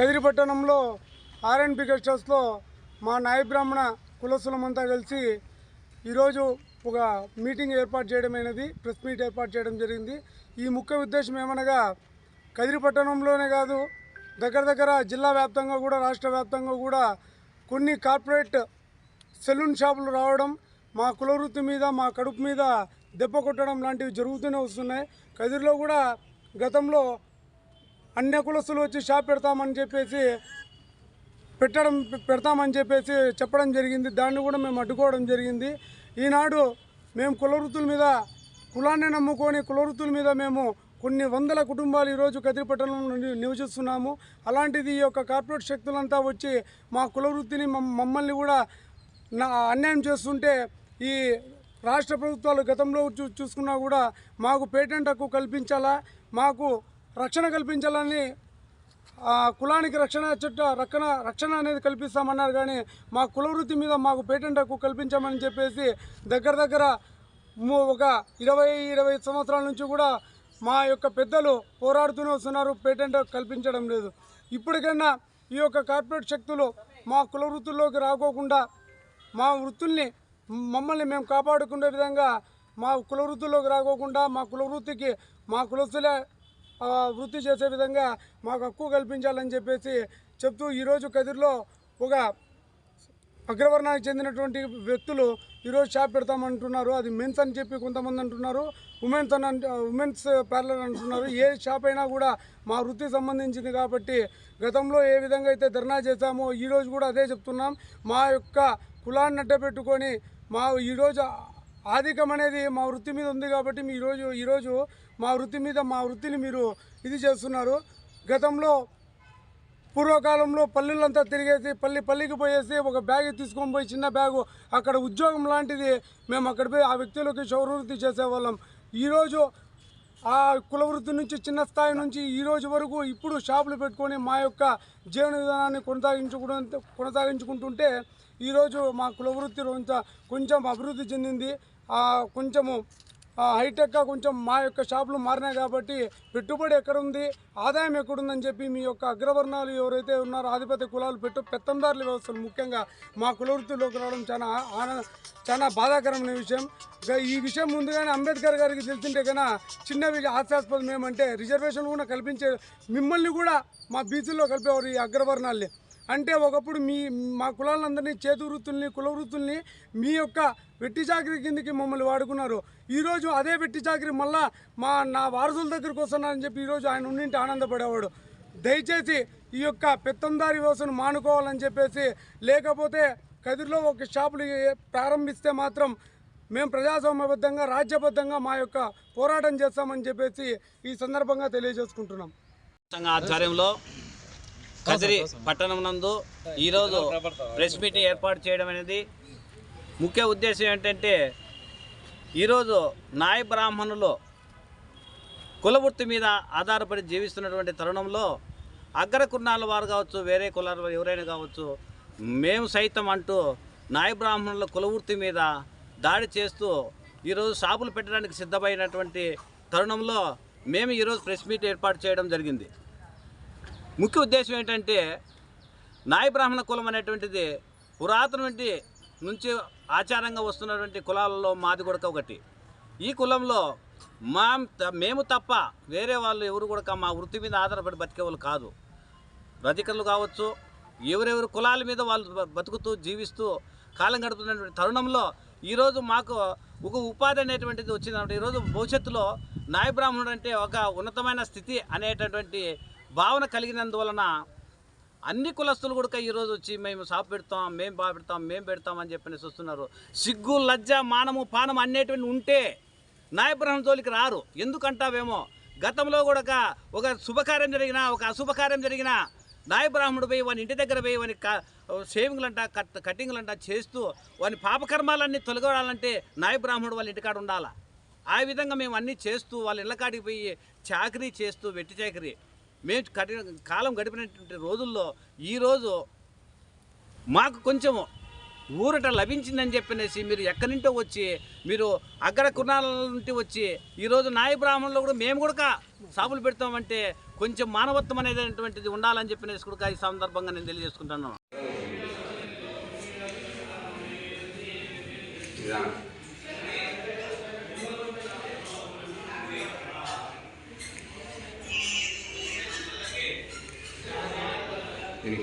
కదిరిపట్టణంలో R&B guest హౌస్లో మా నాయ బ్రాహ్మణ కులసులమంతా కలిసి ఈరోజు ఒక మీటింగ్ ఏర్పాటు చేయడమైనది ప్రెస్ మీట్ ఏర్పాటు చేయడం జరిగింది. ఈ ముఖ్య ఉద్దేశం ఏమనగా కదిరిపట్టణంలోనే కాదు దగ్గర దగ్గర జిల్లా వ్యాప్తంగా కూడా రాష్ట్ర వ్యాప్తంగా కూడా కొన్ని కార్పొరేట్ సెలూన్ షాపులు రావడం మా కులవృత్తి మీద మా కడుపు మీద దెబ్బ కొట్టడం లాంటివి జరుగుతూనే వస్తున్నాయి. కదిరిలో కూడా గతంలో అన్ని కులస్తులు వచ్చి షాప్ పెడతామని చెప్పేసి పెట్టడం పెడతామని చెప్పేసి చెప్పడం జరిగింది. దాన్ని కూడా మేము అడ్డుకోవడం జరిగింది. ఈనాడు మేము కులవృత్తుల మీద కులాన్ని నమ్ముకొని కులవృత్తుల మీద మేము కొన్ని వందల కుటుంబాలు ఈరోజు కదిరిపట్టణంలో నివసిస్తున్నాము. అలాంటిది ఈ యొక్క కార్పొరేట్ శక్తులంతా వచ్చి మా కులవృత్తిని వృత్తిని మమ్మల్ని కూడా నా అన్యాయం చేస్తుంటే ఈ రాష్ట్ర ప్రభుత్వాలు గతంలో చూ చూసుకున్నా కూడా మాకు పేటెంట్ హక్కు కల్పించాలా? మాకు రక్షణ కల్పించాలని కులానికి రక్షణ చట్ట రక్షణ రక్షణ అనేది కల్పిస్తామన్నారు కానీ మా కులవృత్తి మీద మాకు పేటెంట్ హక్కు కల్పించామని చెప్పేసి దగ్గర దగ్గర ఒక ఇరవై ఇరవై సంవత్సరాల నుంచి కూడా మా యొక్క పెద్దలు పోరాడుతూనే వస్తున్నారు పేటెంట్ కల్పించడం లేదు. ఇప్పటికైనా ఈ యొక్క కార్పొరేట్ శక్తులు మా కుల వృత్తుల్లోకి రాకోకుండా మా వృత్తుల్ని మమ్మల్ని మేము కాపాడుకునే విధంగా మా కుల వృత్తుల్లోకి రాకోకుండా మా కుల వృత్తికి మా కులస్తులే వృత్తి చేసే విధంగా మాకు హక్కు కల్పించాలని చెప్పేసి చెప్తూ ఈరోజు కదిరిలో ఒక అగ్రవర్ణానికి చెందినటువంటి వ్యక్తులు ఈరోజు షాప్ పెడతామంటున్నారు. అది మెన్స్ అని చెప్పి కొంతమంది అంటున్నారు. ఉమెన్స్ అని ఉమెన్స్ పార్లర్ అంటున్నారు. ఏ షాప్ అయినా కూడా మా వృత్తి సంబంధించింది కాబట్టి గతంలో ఏ విధంగా అయితే ధర్నా చేశామో ఈరోజు కూడా అదే చెప్తున్నాం. మా యొక్క కులాన్ని అడ్డపెట్టుకొని మా ఈరోజు ఆధికం అనేది మా వృత్తి మీద ఉంది కాబట్టి మీ ఈరోజు ఈరోజు మా వృత్తి మీద మా వృత్తిని మీరు ఇది చేస్తున్నారు. గతంలో పూర్వకాలంలో పల్లెలంతా తిరిగేసి పల్లి పల్లికి పోయేసి ఒక బ్యాగ్ తీసుకొని పోయి చిన్న బ్యాగు అక్కడ ఉద్యోగం లాంటిది మేము అక్కడ పోయి ఆ వ్యక్తులకి చౌరవృత్తి చేసేవాళ్ళం. ఈరోజు ఆ కులవృత్తి నుంచి చిన్న స్థాయి నుంచి ఈ రోజు వరకు ఇప్పుడు షాపులు పెట్టుకొని మా యొక్క జీవన విధానాన్ని కొనసాగించుకుంటు కొనసాగించుకుంటుంటే ఈరోజు మా కులవృత్తిలో కొంచెం కొంచెం అభివృద్ధి చెందింది. కొంచెము హైటెక్గా కొంచెం మా యొక్క షాపులు మారినాయి కాబట్టి పెట్టుబడి ఎక్కడుంది ఆదాయం ఎక్కడుందని చెప్పి మీ యొక్క అగ్రవర్ణాలు ఎవరైతే ఉన్నారో ఆధిపత్య కులాలు పెట్టు పెత్తందారుల వ్యవస్థలు ముఖ్యంగా మా కులవృత్తిలోకి రావడం చాలా ఆనంద చాలా బాధాకరమైన విషయం. ఈ విషయం ముందుగానే అంబేద్కర్ గారికి తెలిసింటే కన్నా చిన్న హాస్యాస్పదం ఏమంటే రిజర్వేషన్ కూడా కల్పించే మిమ్మల్ని కూడా మా బీసీలో కలిపేవారు ఈ అగ్రవర్ణాల్ని అంటే ఒకప్పుడు మీ మా కులాలందరినీ చేతి వృత్తుల్ని కుల వృత్తుల్ని మీ యొక్క వెట్టి చాకరీ కిందకి మమ్మల్ని వాడుకున్నారు. ఈరోజు అదే వెట్టి చాకరీ మళ్ళా మా నా వారసుల దగ్గరికి వస్తున్నారని చెప్పి ఈరోజు ఆయన ఉండింటి ఆనందపడేవాడు. దయచేసి ఈ యొక్క పెత్తందారి వ్యవస్థను మానుకోవాలని చెప్పేసి లేకపోతే కదిరిలో ఒక షాపులు ప్రారంభిస్తే మాత్రం మేము ప్రజాస్వామ్యబద్ధంగా రాజ్యబద్ధంగా మా యొక్క పోరాటం చేస్తామని చెప్పేసి ఈ సందర్భంగా తెలియజేసుకుంటున్నాం. ఆధ్వర్యంలో కదిరి పట్టణం నందు ఈరోజు ప్రెస్ మీటింగ్ ఏర్పాటు చేయడం అనేది ముఖ్య ఉద్దేశం ఏంటంటే ఈరోజు నాయ బ్రాహ్మణులు కులవృత్తి మీద ఆధారపడి జీవిస్తున్నటువంటి తరుణంలో అగ్ర కుర్ణాల వారు కావచ్చు వేరే కులాల వారు ఎవరైనా కావచ్చు మేము సైతం అంటూ నాయ బ్రాహ్మణుల కులవృత్తి మీద దాడి చేస్తూ ఈరోజు షాపులు పెట్టడానికి సిద్ధమైనటువంటి తరుణంలో మేము ఈరోజు ప్రెస్ మీట్ ఏర్పాటు చేయడం జరిగింది. ముఖ్య ఉద్దేశం ఏంటంటే నాయ బ్రాహ్మణ కులం అనేటువంటిది పురాతన నుంచి ఆచారంగా వస్తున్నటువంటి కులాలలో మాది కూడా ఒకటి. ఈ కులంలో మా మేము తప్ప వేరే వాళ్ళు ఎవరు కూడా మా వృత్తి మీద ఆధారపడి బతికేవాళ్ళు కాదు. రజకర్లు కావచ్చు ఎవరెవరు కులాల మీద వాళ్ళు బతుకుతూ జీవిస్తూ కాలం గడుపుతున్నటువంటి తరుణంలో ఈరోజు మాకు ఒక ఉపాధి అనేటువంటిది వచ్చిందంటే ఈరోజు భవిష్యత్తులో నాయ బ్రాహ్మణుడు అంటే ఒక ఉన్నతమైన స్థితి అనేటటువంటి భావన కలిగినందువలన అన్ని కులస్తులు కూడా ఈరోజు వచ్చి మేము షాప్ పెడతాం మేము బాగా పెడతాం మేము పెడతాం అని చెప్పి చూస్తున్నారు సిగ్గు లజ్జ మానము పానం అనేటువంటి ఉంటే నాయబ్రహ్మ జోలికి రారు. ఎందుకంటావేమో? గతంలో కూడా ఒక- ఒక శుభకార్యం జరిగినా ఒక అశుభకార్యం జరిగినా నాయబ్రాహ్మణుడు పోయి వాని ఇంటి దగ్గర పోయి వాని షేవింగ్లంట కట్ కటింగ్లంట చేస్తూ వాని పాపకర్మాలన్నీ తొలగడాలంటే నాయబ్రాహ్మణుడు వాళ్ళ ఇంటికాడ ఉండాలా? ఆ విధంగా మేము అన్నీ చేస్తూ వాళ్ళ ఇళ్ళకాడికి పోయి చాకరీ చేస్తూ వెట్టి చాకరీ మేము కఠిన కాలం గడిపినటువంటి రోజుల్లో ఈరోజు మాకు కొంచెము ఊరట లభించిందని చెప్పనేసి మీరు ఎక్కడి నుంటో వచ్చి మీరు అగ్ర కుణాల నుండి వచ్చి ఈరోజు నాయ బ్రాహ్మణులు కూడా మేము కూడా సాపులు పెడతామంటే కొంచెం మానవత్వం అనేటువంటిది ఉండాలని చెప్పినేసి కూడా ఈ సందర్భంగా నేను తెలియజేసుకుంటున్నాను. ఇది